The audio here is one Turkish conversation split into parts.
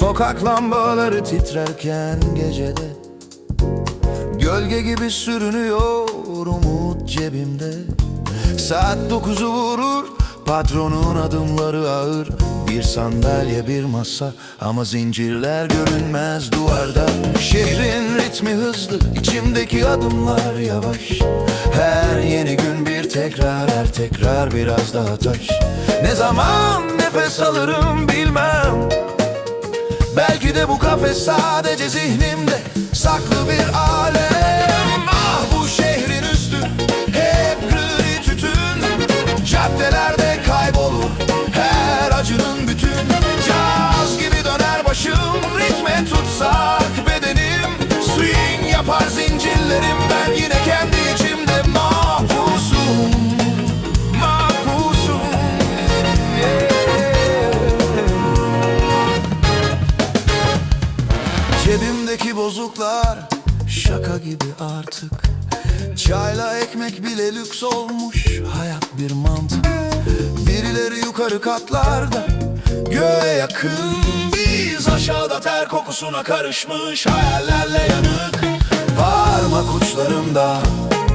Sokak lambaları titrerken gecede Gölge gibi sürünüyor umut cebimde. Saat dokuzu vurur Patronun adımları ağır. Bir sandalye bir masa Ama zincirler görünmez duvarda. Şehrin ritmi hızlı içimdeki adımlar yavaş. Her yeni gün bir tekrar Her tekrar biraz daha taş. Ne zaman nefes alırım bilmem Belki de bu kafes sadece zihnimde saklı bir alem artık. Çayla ekmek bile lüks olmuş. Hayat bir mantık Birileri yukarı katlarda. Göğe yakın. Biz aşağıda ter kokusuna karışmış hayallerle yanık. Parmak uçlarımda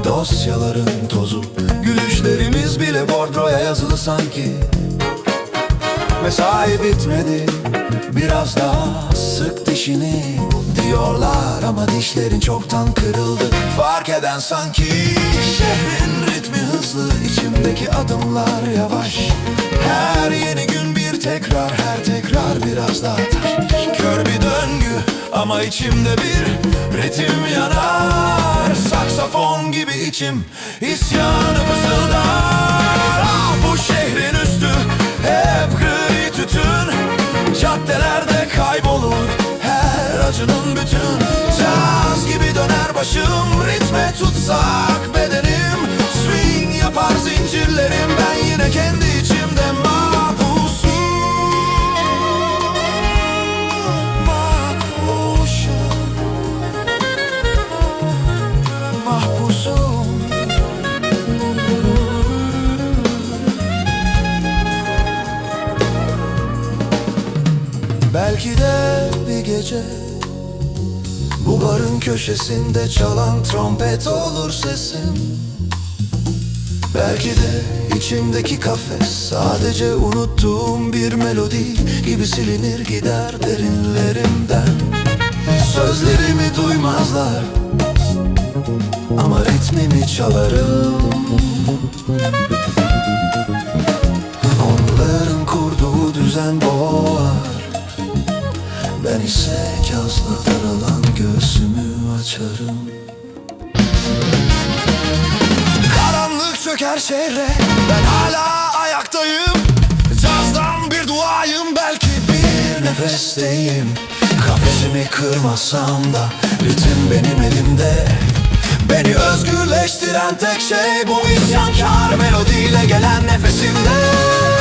dosyaların tozu. Gülüşlerimiz bile bordroya yazılı sanki Mesai bitmedi. Biraz daha sık dişini Diyorlar ama dişlerin çoktan kırıldı. Fark eden sanki Şehrin ritmi hızlı içimdeki adımlar yavaş. Her yeni gün bir tekrar Her tekrar biraz daha taş. Kör bir döngü ama içimde bir ritim yanar. Saksafon gibi içim isyanı fısıldar başım ritme tutsak bedenim Swing yapar zincirlerim. Ben yine kendi içimde mahpusum Mahpusum Belki de bir gece Bu barın köşesinde çalan trompet olur sesim. Belki de içimdeki kafes Sadece unuttuğum bir melodi Gibi silinir gider derinlerimden. Sözlerimi duymazlar Ama ritmimi çalarım göğsümü açarım. Karanlık çöker şehre. Ben hala ayaktayım. Cazdan bir duayım Belki bir nefesteyim. Kafesimi kırmasam da Ritim benim elimde. Beni özgürleştiren tek şey Bu isyankar melodiyle gelen nefesimde